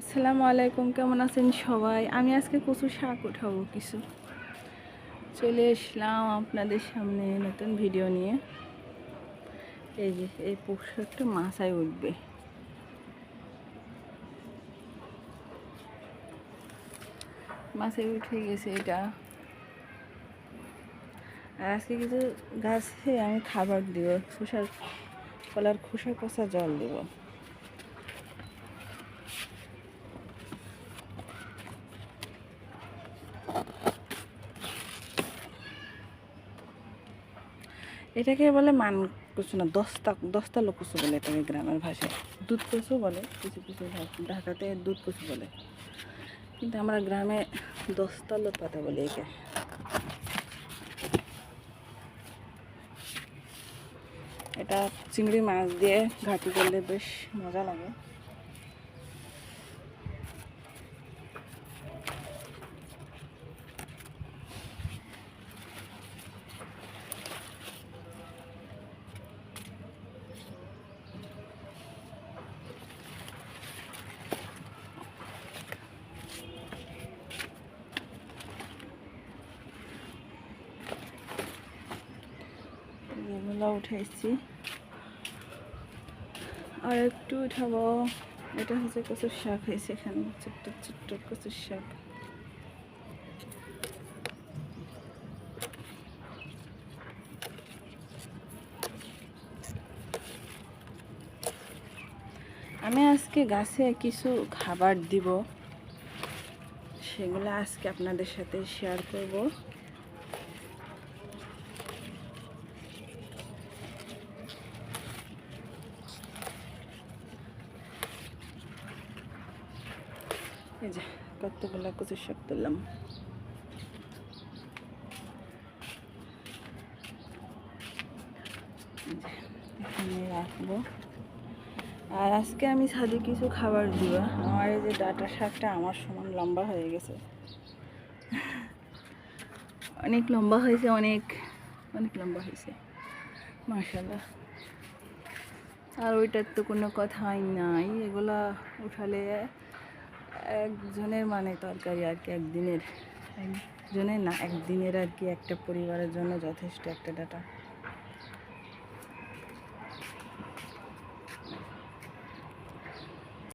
আসসালামু আলাইকুম, কেমন আছেন সবাই? আমি আজকে কচু শাক উঠাবো কিছু। চলে এসলাম আপনাদের সামনে নতুন ভিডিও নিয়ে। এই যে, এই পোশাকটা মাথায় উঠবে। মাথায় উঠে গেছে এটা। আর আজকে কিছু গাছে আমি খাবার দিব, খোসার, কলার খোসা কষা জল দেবো। এটাকে বলে মান কচু না, দস্তা দস্তা লোক কচু বলে এটাকে গ্রামের ভাষায়। দুধ কচু বলে কিছু কিছু ঢাকাতে দুধ কচু বলে। কিন্তু আমরা গ্রামে দস্তা লোক পাতা বলি একে। এটা চিংড়ি মাছ দিয়ে ঘাটি করলে বেশ মজা লাগে। এগুলো উঠাইছি। আর একটু উঠাবো, এটা হচ্ছে কচুর শাক হয়েছে এখানে ছোট্ট ছোট্ট কচুর শাক। আমি আজকে গাছে কিছু খাবার দিব, সেগুলো আজকে আপনাদের সাথে শেয়ার করব। এই যে কতগুলো কচুর শাক তুললাম। রাখব। আর আজকে আমি ছাদে কিছু খাবার দিব। আমার এই যে ডাটা শাকটা আমার সমান লম্বা হয়ে গেছে। অনেক লম্বা হয়েছে, অনেক অনেক লম্বা হয়েছে। মার্শাল্লাহ আর ওইটার তো কোনো কথাই নাই। এগুলা উঠালে একজনের মানে তরকারি আর কি একদিনের। একজনের না, একদিনের আর কি একটা পরিবারের জন্য যথেষ্ট একটা ডাটা।